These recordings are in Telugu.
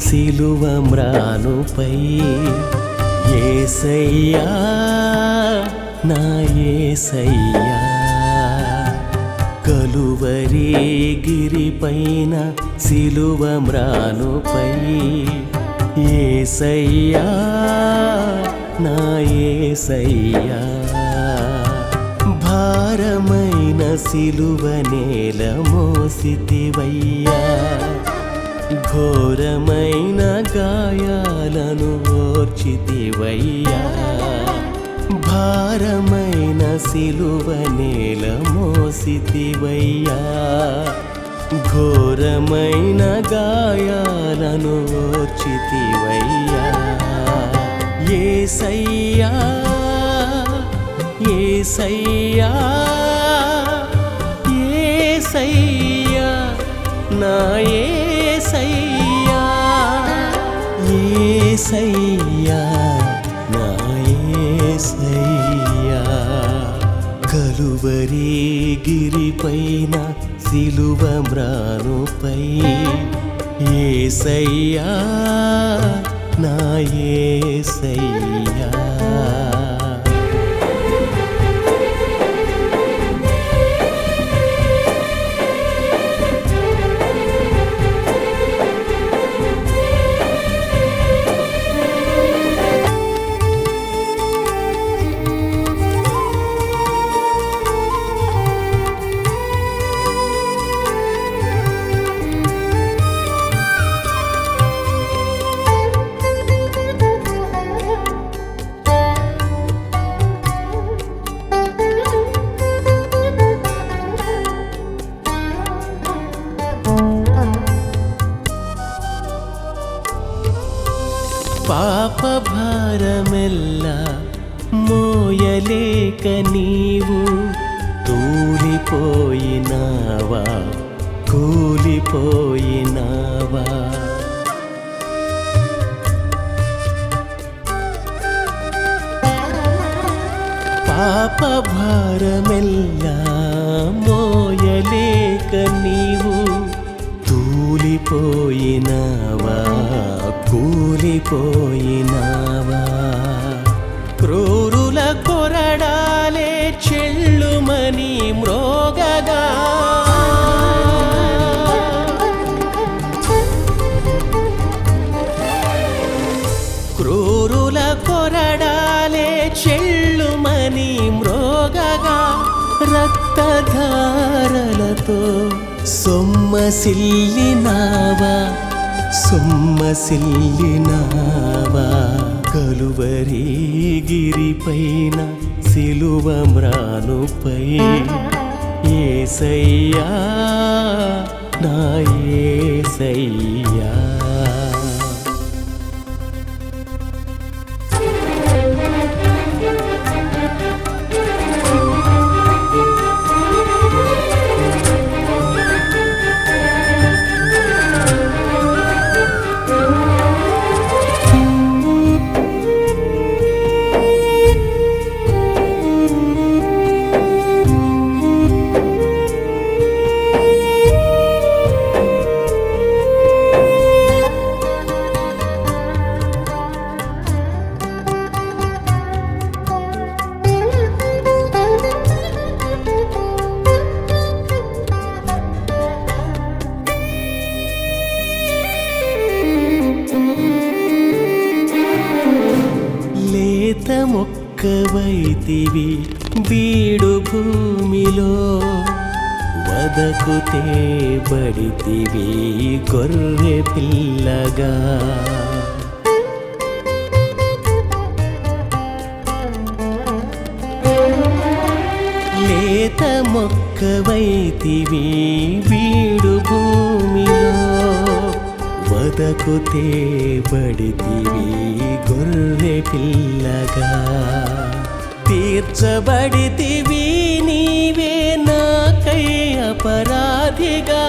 సిలువ మ్రానుపై. ఏసయ్యా నా ఏసయ్యా కలువరి గిరిపైన సిలువ మ్రానుపై. ఏసయ్యా నా ఏసయ్యా భారమైన సిలువ నేల మోసితివయ్యా. ఘోరమైన గాయాలను ఓర్చితివయ్యా. భారమైన సిలువ నేల మోసితివయ్యా. ఘోరమైన గాయాలను ఓర్చితివయ్యా. ఏసయ్యా ఏసయ్యా. ఏసయ్యా గిరిపైన సిలువ మ్రానుపై ఏసయ్యా నా ఏసయ్యా. పాప భారమెల్ల మోయలేక నీవు తూలిపోయినావా కూలిపోయినావా? పాప భారమెల్ల మోయలేక నీవు కూలిపోయినావా? కూలిపోయినావా? క్రూరుల కొరడాలే చెల్లుమని మ్రోగగా. క్రూరుల కొరడాలే చెల్లుమని మ్రోగగా. రక్తధారలతో సొమ్మసిల్లినావా సొమ్మసిల్లినావా కలువరి గిరిపైన సిలువ మ్రానుపై ఏసయ్యా నా ఏసయ్యా. మొక్కవైతివి బీడు భూమిలో వదకుతే బడితివి గొర్రె పిల్లగా. లేత మొక్కవైతివి బీడు భూమిలో వదకుతే తేబడితివి గొర్రె పిల్లగా. తీర్చబడితివి నీవే నాకై అపరాధిగా.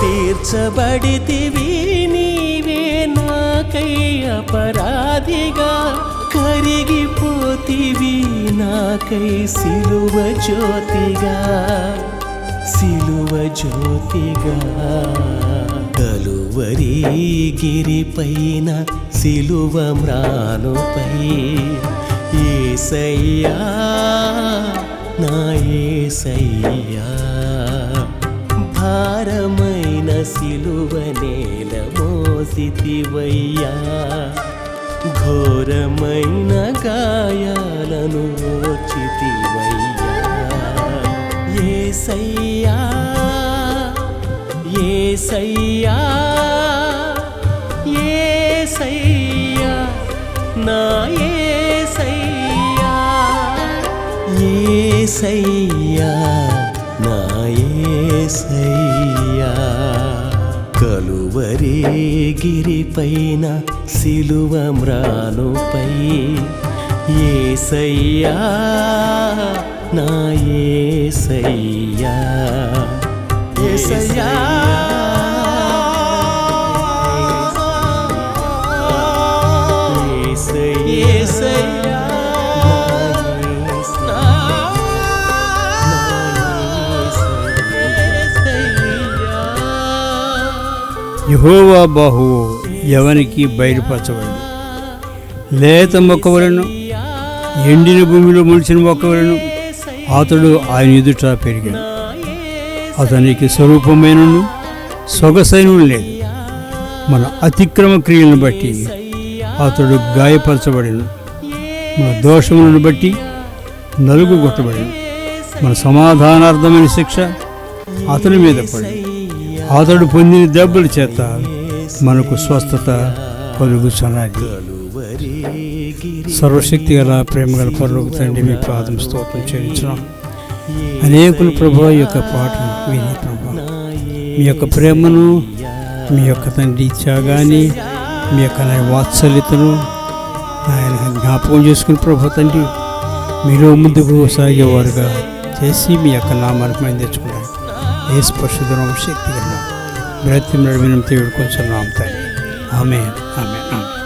తీర్చబడితివి నీవే నాకై అపరాధిగా. కరిగి కరిగిపోతివి నాకై సిలువ జ్యోతిగా సిలువ జ్యోతిగా. కలువరి గిరిపైన సిలువ మ్రానుపై ఏసయ్యా నా ఏసయ్యా. భారమైన సిలువ నేల మోసితివయ్యా. ఘోరమైన గాయాలను ఓచితివయ్యా ఏసయ్యా ఏసయ్యా ఏసయ్యా నా ఏసయ్యా ఏసయ్యా నా ఏసయ్యా. కలువరే గిరిపైన సిలువ మ్రానుపై. ఏసయ్యా నా ఏసయ్యా. ఏసయ్యా. ఏసయ్యా. యహోవా బాహువు ఎవనికి బయలుపరచబడను. లేత మొక్కవలను ఎండిన భూమిలో మొలిచిన మొక్కవలను అతడు ఆయన ఎదుట పెరిగాడు. అతనికి స్వరూపమైనను సొగసైన లేదు. మన అతిక్రమ క్రియలను బట్టి అతడు గాయపరచబడిన. మన దోషములను బట్టి నలుగు కొట్టబడిన మన సమాధానార్థమైన శిక్ష అతని మీద పడి అతడు పొందిన దెబ్బల చేత మనకు స్వస్థత కలుగుచున్నది సర్వశక్తి గల ప్రేమ గల పరులకు తండ్రి మీ పాదం స్తోత్రం చేయించడం అనేకులు ప్రభు ఈ యొక్క పాటను విని ప్రభు మీ యొక్క ప్రేమను మీ యొక్క తండ్రి త్యాగాన్ని మీ యొక్క నా వాత్సల్యతను ఆయన జ్ఞాపకం చేసుకుని ప్రభు తండ్రి మీరు ముందుకు సాగేవారుగా చేసి మీ యొక్క నామానికి తెచ్చుకున్నారు യേശു പരിശുദ്ധനോം ശക്തികരണം മൃത്യു മുഴുവനും തീർക്കും സ്വന്തം തന്നെ ആമേൻ ആമേൻ ആമേൻ